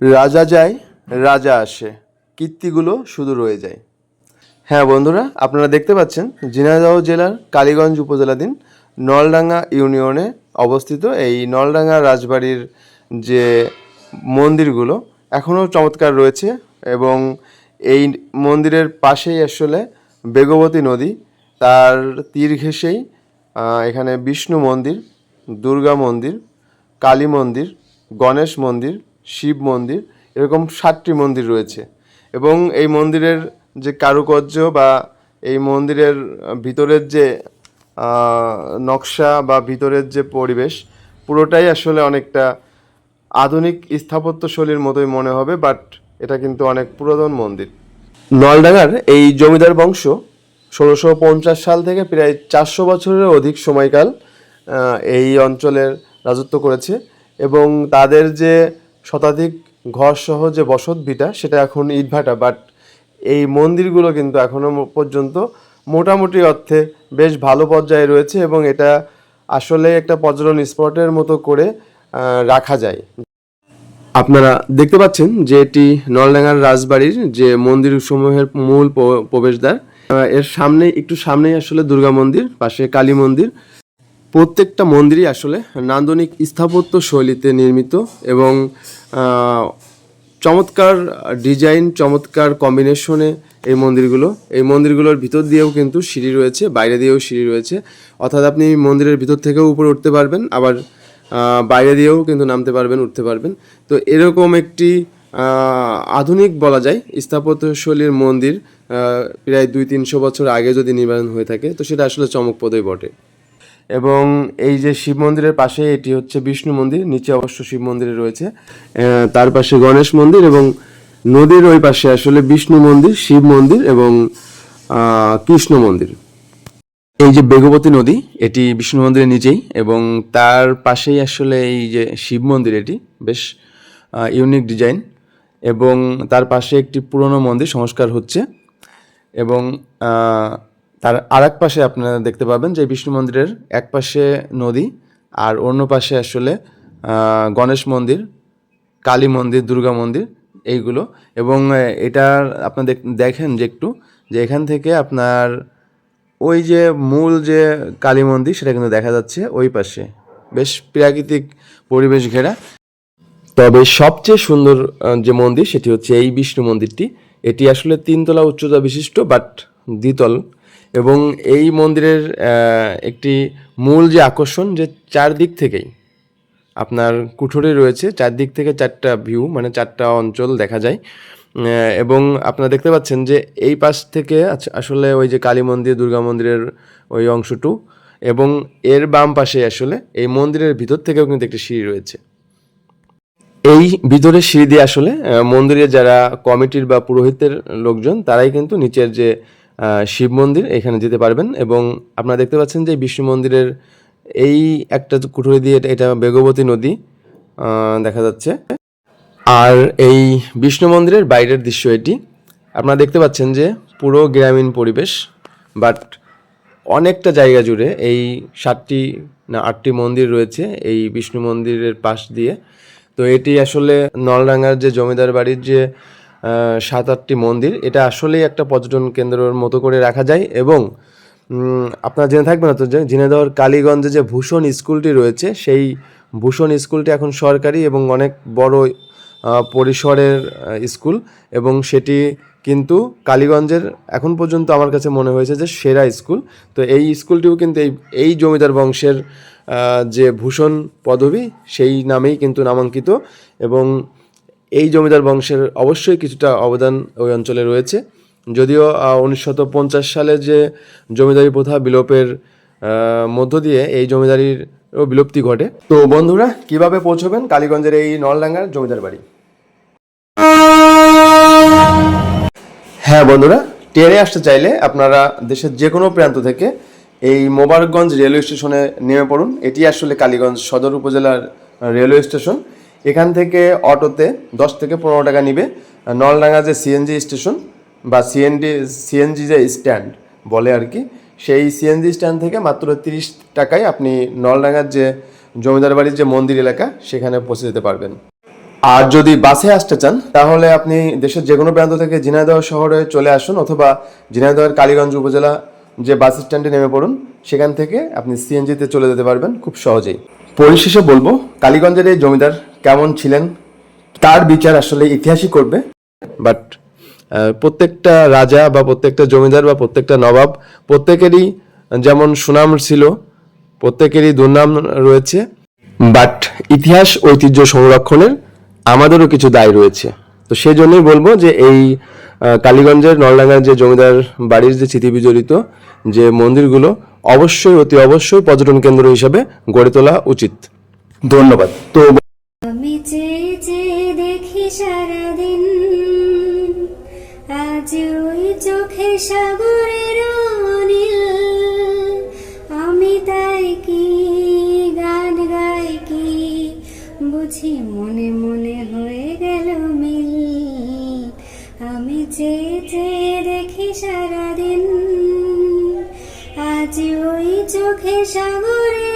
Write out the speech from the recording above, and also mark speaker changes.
Speaker 1: রাজা যায়, রাজা আসে, কীর্তিগুলো শুধু রয়ে যায়। হ্যাঁ বন্ধুরা, আপনারা দেখতে পাচ্ছেন ঝিনাইদহ জেলার কালীগঞ্জ উপজেলাধীন নলডাঙ্গা ইউনিয়নে অবস্থিত এই নলডাঙ্গা রাজবাড়ির যে মন্দিরগুলো এখনও চমৎকার রয়েছে এবং এই মন্দিরের পাশেই আসলে বেগবতী নদী, তার তীর ঘেঁষেই এখানে বিষ্ণু মন্দির, দুর্গা মন্দির, কালী মন্দির, গণেশ মন্দির শিব মন্দির, এরকম সাতটি মন্দির রয়েছে। এবং এই মন্দিরের যে কারুকার্য বা এই মন্দিরের ভিতরের যে নকশা বা ভিতরের যে পরিবেশ, পুরোটাই আসলে অনেকটা আধুনিক স্থাপত্যশৈলীর মতোই মনে হবে, বাট এটা কিন্তু অনেক পুরাতন মন্দির। নলডাঙ্গার এই জমিদার বংশ ষোলোশো পঞ্চাশ সাল থেকে প্রায় চারশো বছরের অধিক সময়কাল এই অঞ্চলের রাজত্ব করেছে। এবং তাদের যে শতাধিক ঘরসহ যে বসত ভিটা সেটা এখন ইটভাটা বাট এই মন্দিরগুলো কিন্তু এখনও পর্যন্ত মোটামুটি অর্থে বেশ ভালো পর্যায়ে রয়েছে এবং এটা আসলে একটা পর্যটন স্পটের মতো করে রাখা যায়। আপনারা দেখতে পাচ্ছেন যে এটি নলডাঙ্গার রাজবাড়ির যে মন্দির সমূহের মূল প্রবেশদ্বার। এর সামনে একটু সামনেই আসলে দুর্গা মন্দির, পাশে কালী মন্দির। প্রত্যেকটা মন্দিরই আসলে নান্দনিক স্থাপত্য শৈলীতে নির্মিত এবং চমৎকার ডিজাইন, চমৎকার কম্বিনেশনে এই মন্দিরগুলো, এই মন্দিরগুলোর ভিতর দিয়েও কিন্তু সিঁড়ি রয়েছে, বাইরে দিয়েও সিঁড়ি রয়েছে। অর্থাৎ আপনি মন্দিরের ভিতর থেকেও উপরে উঠতে পারবেন, আবার বাইরে দিয়েও কিন্তু নামতে পারবেন, উঠতে পারবেন। তো এরকম একটি আধুনিক বলা যায় স্থাপত্যশৈলীর মন্দির প্রায় দুই তিনশো বছর আগে যদি নির্মাণ হয়ে থাকে, তো সেটা আসলে চমকপ্রদই বটে। এবং এই যে শিব মন্দিরের পাশে এটি হচ্ছে বিষ্ণু মন্দির, নিচে অবশ্য শিব মন্দিরে রয়েছে। তার পাশে গণেশ মন্দির এবং নদীর ওই পাশে আসলে বিষ্ণু মন্দির, শিব মন্দির এবং কৃষ্ণ মন্দির। এই যে বেগবতী নদী, এটি বিষ্ণু মন্দিরের নিচেই এবং তার পাশেই আসলে এই যে শিব মন্দির এটি, বেশ ইউনিক ডিজাইন এবং তার পাশে একটি পুরনো মন্দির সংস্কার হচ্ছে এবং তার আর এক পাশে আপনারা দেখতে পাবেন যে বিষ্ণু মন্দিরের এক পাশে নদী আর অন্য পাশে আসলে গণেশ মন্দির, কালী মন্দির, দুর্গা মন্দির এইগুলো। এবং এটার আপনার দেখেন যে একটু, যে এখান থেকে আপনার ওই যে মূল যে কালী মন্দির সেটা কিন্তু দেখা যাচ্ছে ওই পাশে। বেশ প্রাকৃতিক পরিবেশ ঘেরা। তবে সবচেয়ে সুন্দর যে মন্দির সেটি হচ্ছে এই বিষ্ণু মন্দিরটি। এটি আসলে তিনতলা উচ্চতা বিশিষ্ট, বাট দ্বিতল। এবং এই মন্দিরের একটি মূল যে আকর্ষণ যে চারদিক থেকেই আপনার কুঠোরে রয়েছে, চারদিক থেকে চারটা ভিউ মানে চারটা অঞ্চল দেখা যায়। এবং আপনারা দেখতে পাচ্ছেন যে এই পাশ থেকে আসলে ওই যে কালী মন্দির, দুর্গা মন্দিরের ওই অংশটু এবং এর বাম পাশে আসলে এই মন্দিরের ভিতর থেকেও কিন্তু একটি সিঁড়ি রয়েছে। এই ভিতরে সিঁড়ি দিয়ে আসলে মন্দিরে যারা কমিটির বা পুরোহিতের লোকজন, তারাই কিন্তু নিচের যে শিব মন্দির এখানে যেতে পারবেন এবং আপনারা দেখতে পাচ্ছেন যে বিষ্ণু মন্দিরের এই একটা কুঠুরি দিয়ে এটা- বেগবতী নদী দেখা যাচ্ছে। আর এই বিষ্ণু মন্দিরের বাইরের দৃশ্য এটি। আপনারা দেখতে পাচ্ছেন যে পুরো গ্রামীণ পরিবেশ, বাট অনেকটা জায়গা জুড়ে এই সাতটি না আটটি মন্দির রয়েছে এই বিষ্ণু মন্দিরের পাশ দিয়ে। তো এটি আসলে নলডাঙ্গার যে জমিদার বাড়ির যে সাত, আটটি মন্দির। এটা আসলেই একটা পর্যটন কেন্দ্রের মতো করে রাখা যায় এবং আপনারা জেনে থাকবেন তো যে ঝিনাইদহর কালীগঞ্জে যে ভূষণ স্কুলটি রয়েছে, সেই ভূষণ স্কুলটি এখন সরকারি এবং অনেক বড় পরিসরের স্কুল এবং সেটি কিন্তু কালীগঞ্জের এখন পর্যন্ত আমার কাছে মনে হয়েছে যে সেরা স্কুল। তো এই স্কুলটিও কিন্তু এই এই জমিদার বংশের যে ভূষণ পদবী, সেই নামেই কিন্তু নামাঙ্কিত এবং এই জমিদার বংশের অবশ্যই কিছুটা অবদান ওই অঞ্চলে রয়েছে। যদিও উনিশশো পঞ্চাশ সালে যে জমিদারি প্রথা বিলোপের মধ্য দিয়ে এই জমিদারির বিলুপ্তি ঘটে। তো বন্ধুরা, কীভাবে পৌঁছবেন? কালীগঞ্জের এই নলডাঙ্গার জমিদার বাড়ি। হ্যাঁ বন্ধুরা, ট্রেনে আসতে চাইলে আপনারা দেশের যে কোনো প্রান্ত থেকে এই মোবারকগঞ্জ রেলওয়ে স্টেশনে নেমে পড়ুন। এটি আসলে কালীগঞ্জ সদর উপজেলার রেলওয়ে স্টেশন। এখান থেকে অটোতে দশ থেকে পনেরো টাকা নিবে। নলডাঙ্গা যে সিএনজি স্টেশন বা সিএনডি সিএনজি যে স্ট্যান্ড বলে আর কি, সেই সিএনজি স্ট্যান্ড থেকে মাত্র তিরিশ টাকায় আপনি নলডাঙ্গার যে জমিদার বাড়ির যে মন্দির এলাকা, সেখানে পৌঁছে যেতে পারবেন। আর যদি বাসে আসতে চান, তাহলে আপনি দেশের যে কোনো প্রান্ত থেকে ঝিনাইদহ শহরে চলে আসুন অথবা ঝিনাইদহের কালীগঞ্জ উপজেলা যে বাস স্ট্যান্ডে নেমে পড়ুন, সেখান থেকে আপনি সিএনজিতে চলে যেতে পারবেন খুব সহজেই। পরিশেষে বলব, কালীগঞ্জের এই জমিদার কেমন ছিলেন তার বিচার আসলে ইতিহাসই করবে। বাট প্রত্যেকটা রাজা বা প্রত্যেকটা জমিদার বা প্রত্যেকটা নবাব প্রত্যেকেরই যেমন সুনাম ছিল প্রত্যেকেরই দুর্নাম রয়েছে। বাট ইতিহাস ঐতিহ্য সংরক্ষণের আমাদেরও কিছু দায় রয়েছে। তো সেই জন্যই বলব যে এই কালীগঞ্জের নলডাঙ্গার যে জমিদার বাড়ির যে স্মৃতি বিজড়িত যে মন্দিরগুলো অবশ্যই অতি অবশ্যই পর্যটন কেন্দ্র হিসেবে গড়ে তোলা উচিত। ধন্যবাদ। তো
Speaker 2: সারাদিন। আজ ওই চোখে সাগরের অনিল। আমি তাই কি গান গাই কি? বুঝি মনে মনে হয়ে গেল মিল। আমি চেয়ে চেয়ে দেখি সারাদিন। আজ ওই চোখে সাগরে